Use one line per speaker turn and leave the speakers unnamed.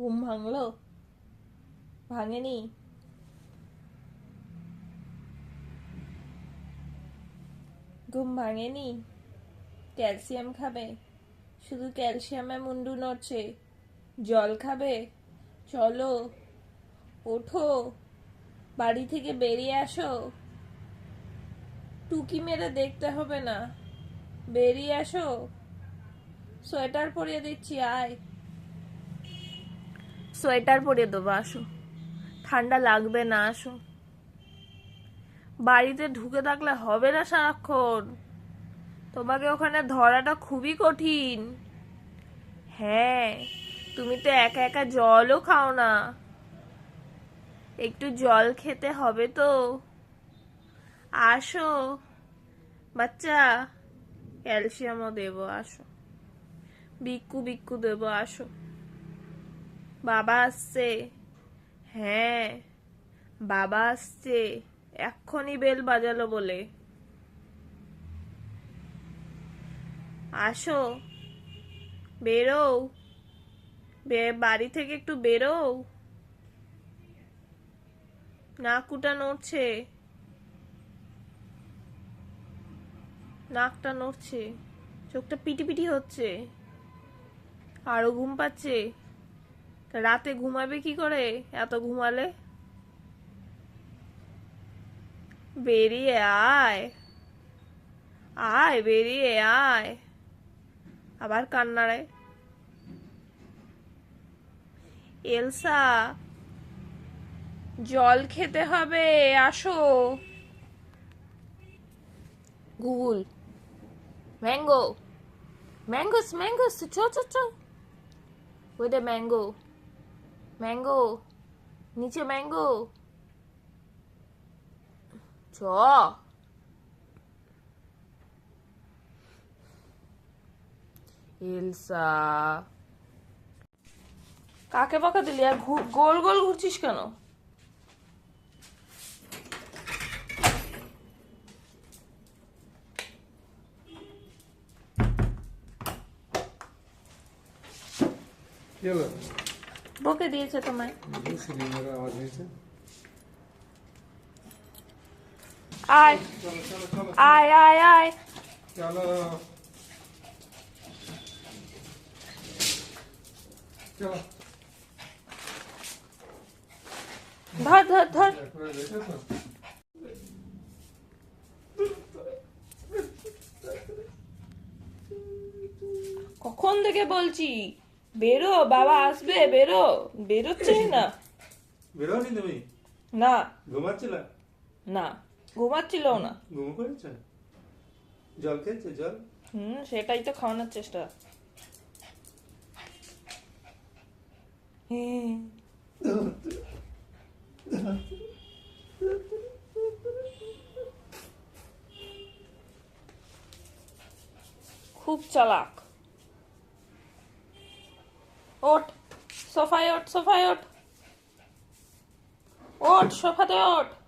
ঘুম ভাঙলো। ভাঙেনি। ঘুম ভাঙেনি। ক্যালসিয়াম খাবে। শুধু ক্যালসিয়ামে মুন্ডু নড়ছে। জল খাবে। চলো, ওঠো। বাড়ি থেকে বেরিয়ে আসো। টুকি মেরে দেখতে হবে না। বেরিয়ে আসো। সোয়েটার পরিয়ে দিচ্ছি, আয়। সোয়েটার পরিয়ে দেবো, আসো। ঠান্ডা লাগবে না, আসো। বাড়িতে ঢুকে থাকলে হবে না সারাক্ষণ। তোমাকে ওখানে ধরাটা খুবই কঠিন। হ্যাঁ তুমি তো একা একা জলও খাও না। একটু জল খেতে হবে তো। আসো। বাচ্চা, ক্যালসিয়ামও দেবো, আসো। বিক্কু বিক্কু দেবো, আসো। বাবা আসছে। হ্যাঁ বাবা আসছে। এক্ষুনি বেল বাজালো বলে। আসো বেরো বাড়ি থেকে একটু বেরো নাকুটা নড়ছে। নাকটা নড়ছে। চোখটা পিটি পিটি হচ্ছে। আরও ঘুম পাচ্ছে। রাতে ঘুমাবে কি করে? এত ঘুমালে? বেরিয়ে আয়। আয়, বেরিয়ে আয়। আবার কান্নারে এলসা, জল খেতে হবে, আসো। গুগল, ম্যাঙ্গো, ম্যাঙ্গোস ম্যাঙ্গোস, চ চ চ। ওই ম্যাঙ্গো। ম্যাঙ্গো নিচে ম্যাঙ্গো। চ। এলসা। কাকে পাকা দিলি? আর গোল গোল ঘুরছিস কেন?
কি
বকে দিয়েছে তোমায় আয় আয় আয় আয়
চলো
ধর ধর ধর কখন থেকে বলছি বেরো বাবা আসবে বেরো। বেরোচ্ছে না?
বেরোনি তুমি?
না।
ঘুমাচ্ছিল?
না ঘুমাচ্ছিল না।
ঘুম করেছ? জল খেয়েছে? জল?
হুম সেটাই তো খাওয়ানোর চেষ্টা। খুব চালাক। ওঠ সোফায় ওঠ সোফায় ওঠ। ওঠ সোফাতে ওঠ।